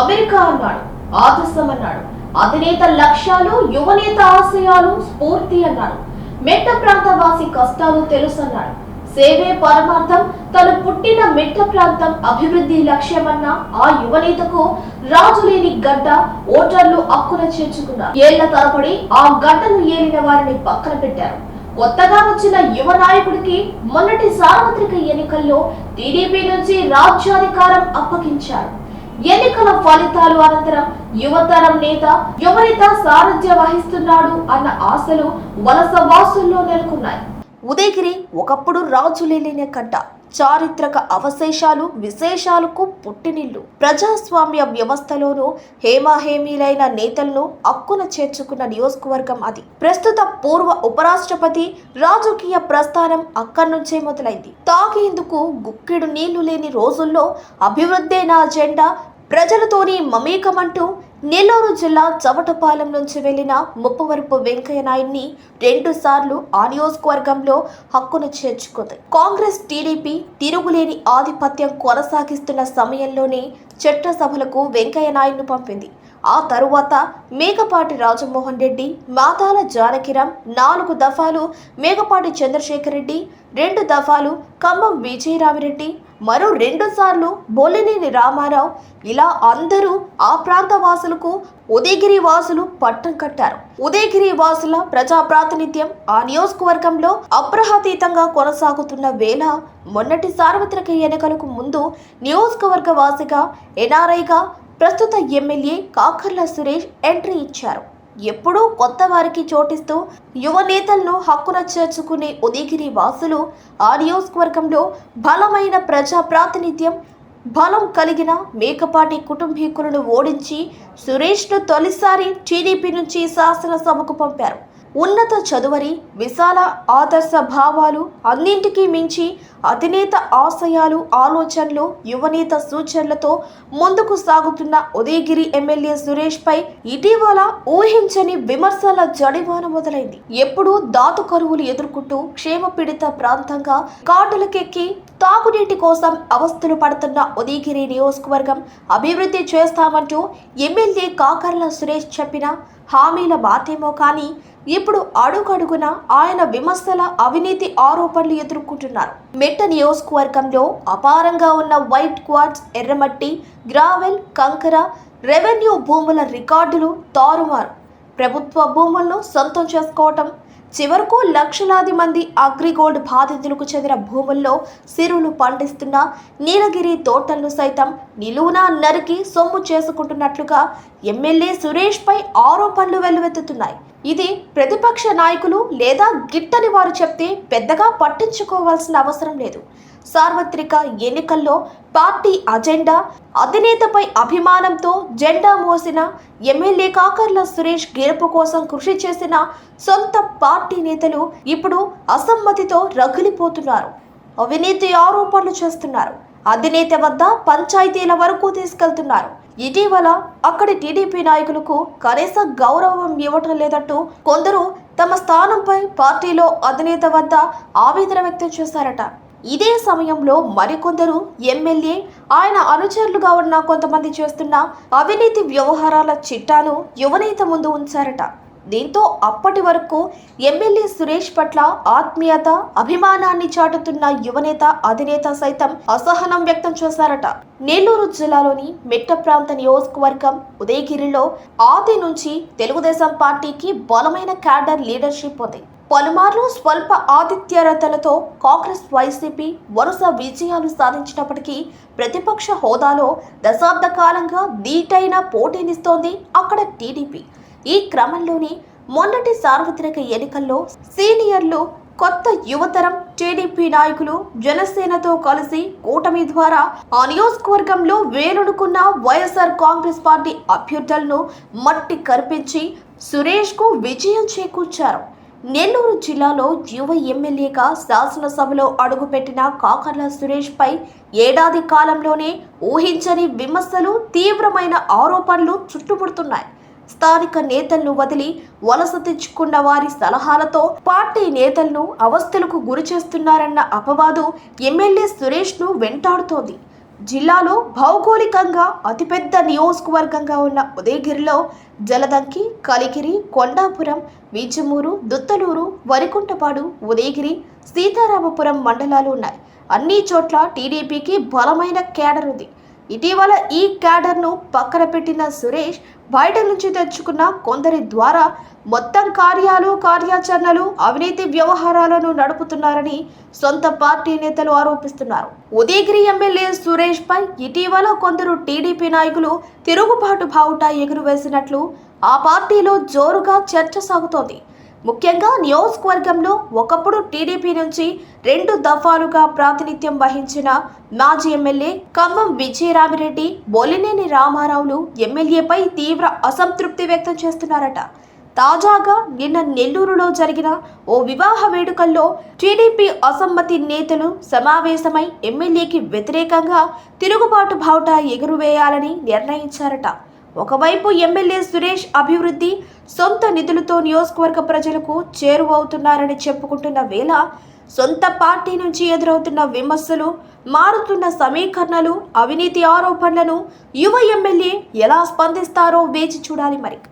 America అన్నాడు ఆదర్శం అన్నాడు. అధినేత లక్ష్యాలు యువనేత ఆశయాలు స్ఫూర్తి అన్నాడు. మెట్ట ప్రాంతవాసి కష్టాలు తెలుసన్నాడు. సేవే పరమార్థం తను పుట్టిన మెట్ట ప్రాంతం అభివృద్ధి లక్ష్యమన్న ఆ యువనేతకు రాజులేని గడ్డ ఓటర్లు అక్కున చేర్చుకున్నారు. ఏళ్ళ తరబడి ఆ గడ్డను ఏలిన వారిని పక్కన పెట్టారు. కొత్తగా వచ్చిన యువ నాయకుడికి మొన్నటి సార్వత్రిక ఎన్నికల్లో టీడీపీ నుంచి రాజ్యాధికారం అప్పగించారు. ఎన్నికల ఫలితాలు అనంతరం యువతరం నేత యువనేత సారథ్య వహిస్తున్నాడు అన్న ఆశలు వలస వాసుల్లో నెలకొన్నాయి. ఉదయగిరి ఒకప్పుడు రాజులేలిన కట్ట చారిత్రక అవశేషాలు విశేషాలకు పుట్టినిల్లు. ప్రజాస్వామ్య వ్యవస్థలోనూ హేమాహేమీలైన నేతలను అక్కున చేర్చుకున్న నియోజకవర్గం అది. ప్రస్తుత పూర్వ ఉపరాష్ట్రపతి రాజకీయ ప్రస్థానం అక్కడి నుంచే మొదలైంది. తాగేందుకు గుక్కిడు నీళ్ళు లేని రోజుల్లో అభివృద్ధే నా అజెండా ప్రజలతోని మమేకమంటూ నెల్లూరు జిల్లా చవటపాలెం నుంచి వెళ్ళిన ముప్పవరపు వెంకయ్య నాయుడిని రెండు సార్లు ఆ నియోజకవర్గంలో హక్కును చేర్చుకుంది. కాంగ్రెస్ టీడీపీ తిరుగులేని ఆధిపత్యం కొనసాగిస్తున్న సమయంలోనే చట్టసభలకు వెంకయ్య నాయుడును పంపింది. ఆ తరువాత మేకపాటి రాజమోహన్ రెడ్డి మాతాల జానకిరాం నాలుగు దఫాలు మేకపాటి చంద్రశేఖర్ రెడ్డి రెండు దఫాలు ఖమ్మం విజయరామిరెడ్డి మరో రెండు సార్లు రామారావు ఇలా అందరూ ఆ ప్రాంత వాసులకు ఉదయగిరి వాసులు పట్టం కట్టారు. ఉదయగిరి వాసుల ప్రజా ప్రాతినిధ్యం ఆ నియోజకవర్గంలో అప్రహాతీతంగా కొనసాగుతున్న వేళ మొన్నటి సార్వత్రిక ఎన్నికలకు ముందు నియోజకవర్గ వాసిగా ఎన్ఆర్ఐగా ప్రస్తుత ఎమ్మెల్యే కాకర్ల సురేష్ ఎంట్రీ ఇచ్చారు. ఎప్పుడూ కొత్త వారికి చోటిస్తూ యువ నేతలను హక్కున చేర్చుకునే ఉదయగిరి వాసులు ఆ నియోజకవర్గంలో బలమైన ప్రజా ప్రాతినిధ్యం బలం కలిగిన మేకపాటి కుటుంబీకులను ఓడించి సురేష్ను తొలిసారి టీడీపీ నుంచి శాసనసభకు పంపారు. ఉన్నత చదువరి విశాల ఆదర్శ భావాలు అన్నింటికీ మించి అధినేత ఆశయాలు ఆలోచనలు యువనేత సూచనలతో ముందుకు సాగుతున్న ఉదయగిరి ఎమ్మెల్యే సురేష్ పై ఇటీవల ఊహించని విమర్శల జడివాన మొదలైంది. ఎప్పుడూ దాతు కరువులు ఎదుర్కొంటూ క్షేమ పీడిత ప్రాంతంగా కాటులకెక్కి తాగునీటి కోసం అవస్థలు పడుతున్న ఉదయగిరి నియోజకవర్గం అభివృద్ధి చేస్తామంటూ ఎమ్మెల్యే కాకర్ల సురేష్ చెప్పిన హామీల మాటేమో కానీ ఇప్పుడు అడుగడుగున ఆయన విమర్శల అవినీతి ఆరోపణలు ఎదుర్కొంటున్నారు. మెట్ట నియోజకవర్గంలో అపారంగా ఉన్న వైట్ క్వార్ట్స్ ఎర్రమట్టి గ్రావెల్ కంకర రెవెన్యూ భూముల రికార్డులు తారుమారు. ప్రభుత్వ భూములను సొంతం చేసుకోవటం చివరకు లక్షలాది మంది అగ్రిగోల్డ్ బాధితులకు చెందిన భూముల్లో సిరులు పండిస్తున్న నీలగిరి తోటలను సైతం నిలువునా నరికి సొమ్ము చేసుకుంటున్నట్లుగా ఎమ్మెల్యే సురేష్పై ఆరోపణలు వెల్లువెత్తుతున్నాయి. ఇది ప్రతిపక్ష నాయకులు లేదా గిట్టని వారు చెప్తే పెద్దగా పట్టించుకోవాల్సిన అవసరం లేదు. సార్వత్రిక ఎన్నికల్లో పార్టీ అజెండా అధినేతపై అభిమానంతో జెండా మోసిన ఎమ్మెల్యే కాకర్ల సురేష్ గెలుపు కోసం కృషి చేసిన సొంత పార్టీ నేతలు ఇప్పుడు అసమ్మతితో రగిలిపోతున్నారు. అవినీతి ఆరోపణలు చేస్తున్నారు. అధినేత వద్ద పంచాయతీల వరకు తీసుకెళ్తున్నారు. ఇటీవల అక్కడి టీడీపీ నాయకులకు కనీస గౌరవం ఇవ్వటం లేదంటూ కొందరు తమ స్థానంపై పార్టీలో అధినేత వద్ద ఆవేదన వ్యక్తం చేశారట. ఇదే సమయంలో మరికొందరు ఎమ్మెల్యే ఆయన అనుచరులుగా ఉన్న కొంతమంది చేస్తున్న అవినీతి వ్యవహారాల చిట్టాను యువనేత ముందు ఉంచారట. దీంతో అప్పటి వరకు ఎమ్మెల్యే సురేష్ పట్ల ఆత్మీయత అభిమానాన్ని చాటుతున్న యువనేత అధినేత సైతం అసహనం వ్యక్తం చేశారట. నెల్లూరు జిల్లాలోని మెట్ట ప్రాంత నియోజకవర్గం ఉదయగిరిలో ఆది నుంచి తెలుగుదేశం పార్టీకి బలమైన క్యాడర్ లీడర్షిప్ ఉంది. పలుమార్లు స్వల్ప ఆతిథ్యరతలతో కాంగ్రెస్ వైసీపీ వరుస విజయాలు సాధించినప్పటికీ ప్రతిపక్ష హోదాలో దశాబ్ద కాలంగా దీటైన పోటీనిస్తోంది అక్కడ టీడీపీ. ఈ క్రమంలోనే మొన్నటి సార్వత్రిక ఎన్నికల్లో సీనియర్లు కొత్త యువతరం టీడీపీ నాయకులు జనసేనతో కలిసి కూటమి ద్వారా ఆ నియోజకవర్గంలో వేలుడుకున్న వైఎస్ఆర్ కాంగ్రెస్ పార్టీ అభ్యర్థులను మట్టి కరిపించి సురేష్కు విజయం చేకూర్చారు. నెల్లూరు జిల్లాలో యువ ఎమ్మెల్యేగా శాసనసభలో అడుగుపెట్టిన కాకర్ల సురేష్ పై ఏడాది కాలంలోనే ఊహించని విమర్శలు తీవ్రమైన ఆరోపణలు చుట్టుముడుతున్నాయి. స్థానిక నేతలను వదిలి వలస తెచ్చుకున్న వారి సలహాలతో పార్టీ నేతలను అవస్థలకు గురి చేస్తున్నారన్న అపవాదు ఎమ్మెల్యే సురేష్ను వెంటాడుతోంది. జిల్లాలో భౌగోళికంగా అతిపెద్ద నియోజకవర్గంగా ఉన్న ఉదయగిరిలో జలదంకి కలిగిరి కొండాపురం విజమూరు దుత్తలూరు వరికుంటపాడు ఉదయగిరి సీతారామపురం మండలాలు ఉన్నాయి. అన్ని చోట్ల టీడీపీకి బలమైన క్యాడర్ ఉంది. ఇటీవల ఈ క్యాడర్ను పక్కన పెట్టిన సురేష్ బయట నుంచి తెచ్చుకున్న కొందరి ద్వారా మొత్తం కార్యాలు కార్యాచరణలు అవినీతి వ్యవహారాలను నడుపుతున్నారని సొంత పార్టీ నేతలు ఆరోపిస్తున్నారు. ఉదయగిరి ఎమ్మెల్యే సురేష్ పై ఇటీవల కొందరు టీడీపీ నాయకులు తిరుగుబాటు బావుట ఎగురువేసినట్లు ఆ పార్టీలో జోరుగా చర్చ సాగుతోంది. ముఖ్యంగా నియోజకవర్గంలో ఒకప్పుడు టీడీపీ నుంచి రెండు దఫాలుగా ప్రాతినిధ్యం వహించిన మాజీ ఎమ్మెల్యే ఖమ్మం విజయరామిరెడ్డి బొలినేని రామారావులు ఎమ్మెల్యేపై తీవ్ర అసంతృప్తి వ్యక్తం చేస్తున్నారట. తాజాగా నిన్న నెల్లూరులో జరిగిన ఓ వివాహ వేడుకల్లో టీడీపీ అసమ్మతి నేతలు సమావేశమై ఎమ్మెల్యేకి వ్యతిరేకంగా తిరుగుబాటు బావుట ఎగురువేయాలని నిర్ణయించారట. ఒకవైపు ఎమ్మెల్యే సురేష్ అభివృద్ధి సొంత నిధులతో నియోజకవర్గ ప్రజలకు చేరువవుతున్నారని చెప్పుకుంటున్న వేళ సొంత పార్టీ నుంచి ఎదురవుతున్న విమర్శలు మారుతున్న సమీకరణలు అవినీతి ఆరోపణలను యువ ఎమ్మెల్యే ఎలా స్పందిస్తారో వేచి చూడాలి మరి.